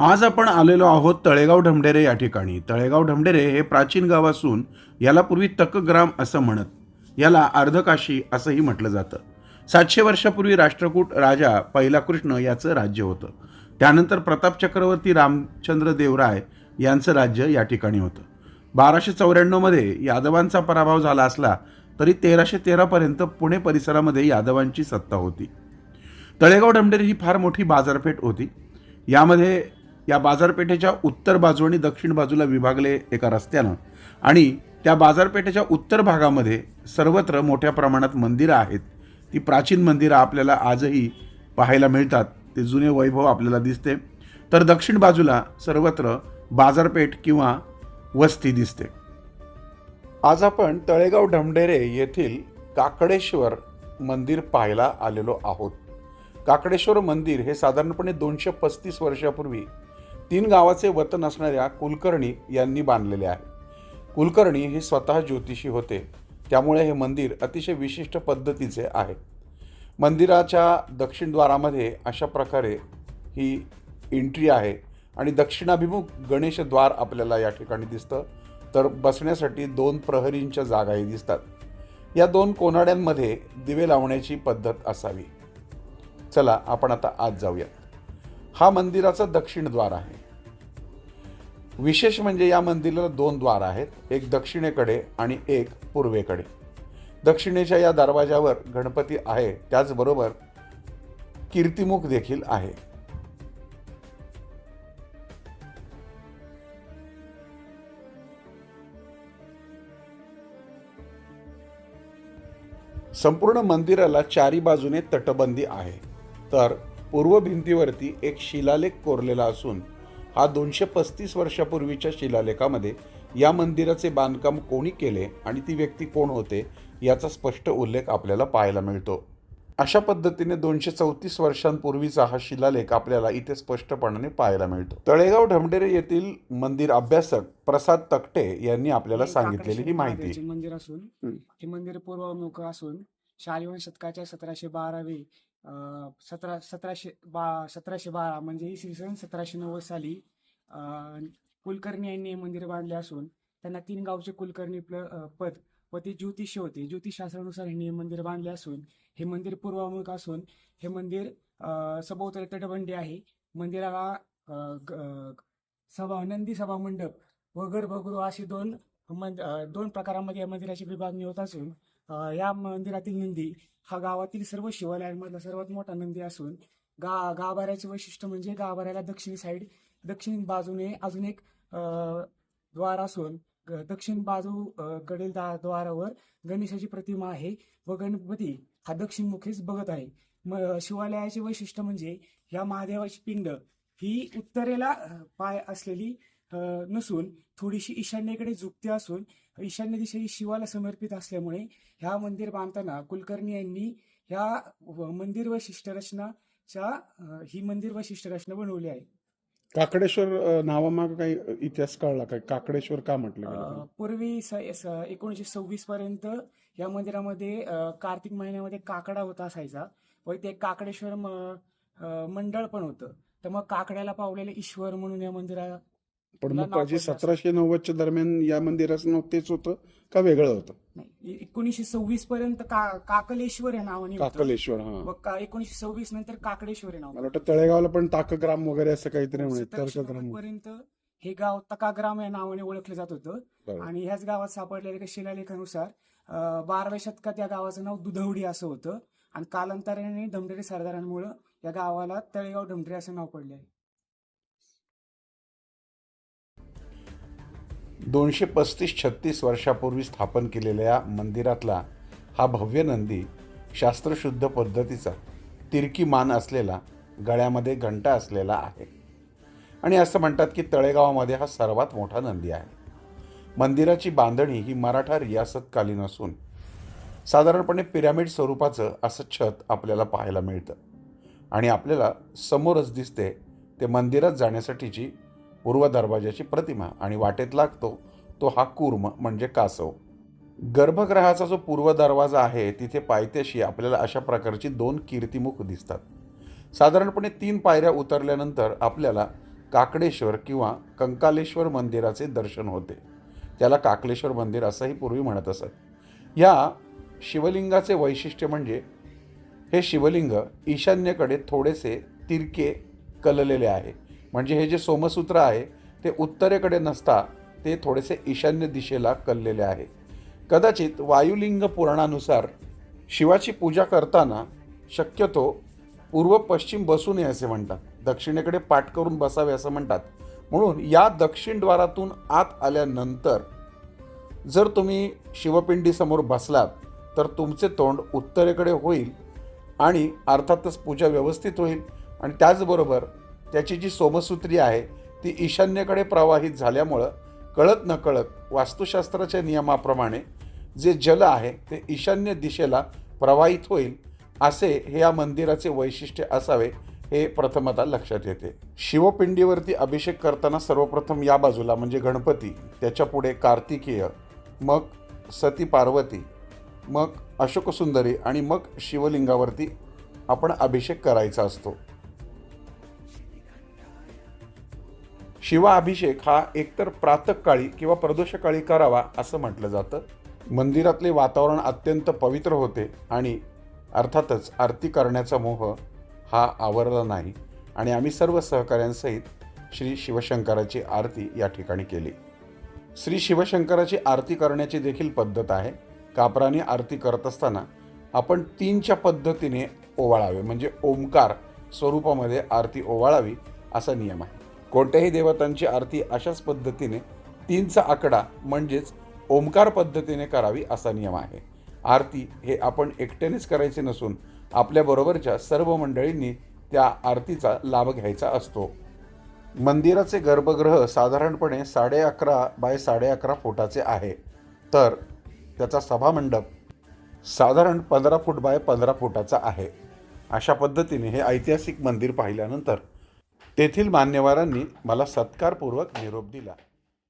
आज आपण आलेलो आहोत तळेगाव ढमढेरे या ठिकाणी. तळेगाव ढमढेरे हे प्राचीन गाव असून याला पूर्वी तकग्राम असं म्हणत याला अर्धकाशी असंही म्हटलं जातं. सातशे वर्षापूर्वी राष्ट्रकूट राजा पहिला कृष्ण याचं राज्य होतं. त्यानंतर प्रताप चक्रवर्ती रामचंद्र देवराय यांचं राज्य या ठिकाणी होतं. बाराशे चौऱ्याण्णवमध्ये यादवांचा पराभव झाला असला तरी तेराशे तेरापर्यंत पुणे परिसरामध्ये यादवांची सत्ता होती. तळेगाव ढमढेरे ही फार मोठी बाजारपेठ होती. यामध्ये या बाजारपेठेच्या उत्तर बाजू आणि दक्षिण बाजूला विभागले एका रस्त्यानं. आणि त्या बाजारपेठेच्या उत्तर भागामध्ये सर्वत्र मोठ्या प्रमाणात मंदिरं आहेत. ती प्राचीन मंदिरं आपल्याला आजही पाहायला मिळतात. ते जुने वैभव आपल्याला दिसते. तर दक्षिण बाजूला सर्वत्र बाजारपेठ किंवा वस्ती दिसते. आज आपण तळेगाव ढमढेरे येथील काकडेश्वर मंदिर पाहायला आलेलो आहोत. काकडेश्वर मंदिर हे साधारणपणे दोनशे पस्तीस वर्षापूर्वी तीन गावाचे वतन असणाऱ्या कुलकर्णी यांनी बांधलेले आहे. कुलकर्णी हे स्वतः ज्योतिषी होते. त्यामुळे हे मंदिर अतिशय विशिष्ट पद्धतीचे आहे. मंदिराच्या दक्षिणद्वारामध्ये अशा प्रकारे ही एंट्री आहे आणि दक्षिणाभिमुख गणेशद्वार आपल्याला या ठिकाणी दिसतं. तर बसण्यासाठी दोन प्रहरींच्या जागाही दिसतात. या दोन कोनाड्यांमध्ये दिवे लावण्याची पद्धत असावी. चला आपण आता आत जाऊयात. हा मंदिराचा दक्षिण द्वार आहे. विशेष म्हणजे या मंदिराला दोन द्वार आहेत एक दक्षिणेकडे आणि एक पूर्वेकडे. दक्षिणेच्या या दरवाजावर गणपती आहे त्याचबरोबर कीर्तिमुख देखील आहे. संपूर्ण मंदिराला चारी बाजूने तटबंदी आहे. तर पूर्व भिंतीवरती एक शिलालेख कोरलेला असून हा दोनशे पस्तीस वर्षापूर्वीच्या शिलालेखामध्ये या मंदिराचे बांधकाम कोणी केले आणि ती व्यक्ती कोण होते याचा स्पष्ट उल्लेख आपल्याला पाहायला मिळतो. अशा पद्धतीने दोनशे चौतीस वर्षांपूर्वीचा हा शिलालेख आपल्याला इथे स्पष्टपणाने पाहायला मिळतो. तळेगाव ढमढेरे येथील मंदिर अभ्यासक प्रसाद तकटे यांनी आपल्याला सांगितलेली ही माहिती. मंदिर असून. हे मंदिर पूर्वमुख असून शालिवाहन शतकाच्या सतराशे बारावे सतरा सतराशे बा सतराशे बारा म्हणजे इसवी सन सतराशे नव्वद साली कुलकर्णी यांनी हे मंदिर बांधले असून त्यांना तीन गावचे कुलकर्णी प्ल- पद व ते ज्योतिष होते. ज्योतिषशास्त्रानुसार यांनी हे मंदिर बांधले असून हे मंदिर पूर्वामुख असून हे मंदिर अं, सभोवताली तटबंदी आहे. मंदिराला ग- सभा नंदी सभा मंडप व गर्भगृह अशी दोन मंद दोन प्रकारामध्ये या मंदिराची विभागणी होत असून या मंदिरातील नंदी हा गावातील सर्व शिवालयांमधला सर्वात मोठा नंदी असून गा गाभाऱ्याचे वैशिष्ट्य म्हणजे गाभाऱ्याला दक्षिण साईड दक्षिण बाजूने अजून एक द्वार असून ग- दक्षिण बाजू कडील द्वारावर गणेशाची प्रतिमा आहे व गणपती हा दक्षिणमुखीच बघत आहे. म शिवालयाचे वैशिष्ट्य म्हणजे या महादेवाची पिंड ही उत्तरेला पाय असलेली नसून थोडीशी ईशान्येकडे झुकते असून ईशान्य दिशा ही शिवाला समर्पित असल्यामुळे ह्या मंदिर बांधताना कुलकर्णी यांनी ह्या व- मंदिर वैशिष्ट्य रचनाच्या अ, ही मंदिर वैशिष्ट्य रचना बनवली आहे. काकडेश्वर नावामाग काही इतिहास कळला काय काकडेश्वर का म्हटलं? पूर्वी एकोणीसशे सव्वीस पर्यंत या मंदिरामध्ये कार्तिक महिन्यामध्ये काकडा होता असायचा. व ते काकडेश्वर मंडळ पण होतं. तर मग काकड्याला पावलेले ईश्वर म्हणून या मंदिरा पण मग पाहिजे सतराशे नव्वदच्या दरम्यान या मंदिराचं नाव तेच होतं का वेगळं होतं? नाही एकोणीसशे सव्वीस पर्यंत का काकलेश्वर या नावाने होतं. काकलेश्वर हा. का एकोणीसशे सव्वीस नंतर काकडेश्वर हे नाव. मला वाटतं तळेगावला पण ताकग्राम वगैरे असं काहीतरी म्हणे तर्कग्राम पर्यंत हे गाव तकाग्राम या नावाने ओळखलं जात होतं. बरोबर. आणि ह्याच गावात सापडलेल्या एका शिलालेखानुसार अं, बाराव्या शतकात या गावाचं नाव दुधवडी असं होतं. आणि कालांतराने ढमढेरे सरदारांमुळं या गावाला तळेगाव ढमढेरे असं नाव पडले आहे दोनशे पस्तीस छत्तीस वर्षापूर्वी स्थापन केलेल्या मंदिरातला हा भव्य नंदी शास्त्रशुद्ध पद्धतीचा तिरकी मान असलेला गळ्यामध्ये घंटा असलेला आहे. आणि असं म्हणतात की तळेगावामध्ये हा सर्वात मोठा नंदी आहे. मंदिराची बांधणी ही मराठा रियासतकालीन असून साधारणपणे पिरॅमिड स्वरूपाचं असं छत आपल्याला पाहायला मिळतं. आणि आपल्याला समोरच दिसते ते मंदिरात जाण्यासाठीची पूर्व दरवाजाची प्रतिमा आणि वाटेत लागतो तो हा कूर्म म्हणजे कासव. गर्भगृहाचा जो पूर्व दरवाजा आहे तिथे पायथ्याशी आपल्याला अशा प्रकारची दोन कीर्तिमुख दिसतात. साधारणपणे तीन पायऱ्या उतरल्यानंतर आपल्याला काकडेश्वर किंवा कंकालेश्वर मंदिराचे दर्शन होते. त्याला काकलेश्वर मंदिर असंही पूर्वी म्हणत असत. या शिवलिंगाचे वैशिष्ट्य म्हणजे हे शिवलिंग ईशान्येकडे थोडेसे तिरके कललेले आहे. म्हणजे हे जे सोमसूत्र आहे ते उत्तरेकडे नसता ते थोडेसे ईशान्य दिशेला कललेले आहे. कदाचित वायुलिंग पुराणानुसार शिवाची पूजा करताना शक्यतो पूर्व पश्चिम बसू नये असे म्हणतात. दक्षिणेकडे पाठ करून बसावे असं म्हणतात. म्हणून या दक्षिणद्वारातून आत आल्यानंतर जर तुम्ही शिवपिंडीसमोर बसलात तर तुमचे तोंड उत्तरेकडे होईल आणि अर्थातच पूजा व्यवस्थित होईल. आणि त्याचबरोबर त्याची जी सोमसूत्री आहे ती ईशान्येकडे प्रवाहित झाल्यामुळं कळत नकळत वास्तुशास्त्राच्या नियमाप्रमाणे जे जल आहे ते ईशान्य दिशेला प्रवाहित होईल असे हे या मंदिराचे वैशिष्ट्य असावे हे प्रथमतः लक्षात येते. शिवपिंडीवरती अभिषेक करताना सर्वप्रथम या बाजूला म्हणजे गणपती त्याच्या पुढे कार्तिकेय मग सती पार्वती मग अशोकसुंदरी आणि मग शिवलिंगावरती आपण अभिषेक करायचा असतो. शिवाभिषेक हा एकतर प्रातकाळी किंवा प्रदोषकाळी करावा असं म्हटलं जातं. मंदिरातले वातावरण अत्यंत पवित्र होते आणि अर्थातच आरती करण्याचा मोह हा आवरला नाही आणि आम्ही सर्व सहकाऱ्यांसहित श्री शिवशंकराची आरती या ठिकाणी केली. श्री शिवशंकराची आरती करण्याची देखील पद्धत आहे. कापराने आरती करत असताना आपण तीनच्या पद्धतीने ओवाळावे म्हणजे ओंकार स्वरूपामध्ये आरती ओवाळावी असा नियम आहे. कोणत्याही देवतांची आरती अशाच पद्धतीने तीनचा आकडा म्हणजेच ओंकार पद्धतीने करावी असा नियम आहे. आरती हे आपण एकट्यानेच करायचे नसून आपल्याबरोबरच्या सर्व मंडळींनी त्या आरतीचा लाभ घ्यायचा असतो. मंदिराचे गर्भगृह साधारणपणे साडे अकरा बाय साडे अकरा फुटाचे आहे. तर त्याचा सभामंडप साधारण पंधरा फूट बाय पंधरा फुटाचा आहे. अशा पद्धतीने हे ऐतिहासिक मंदिर पाहिल्यानंतर तेथील मान्यवरांनी मला सत्कारपूर्वक निरोप दिला.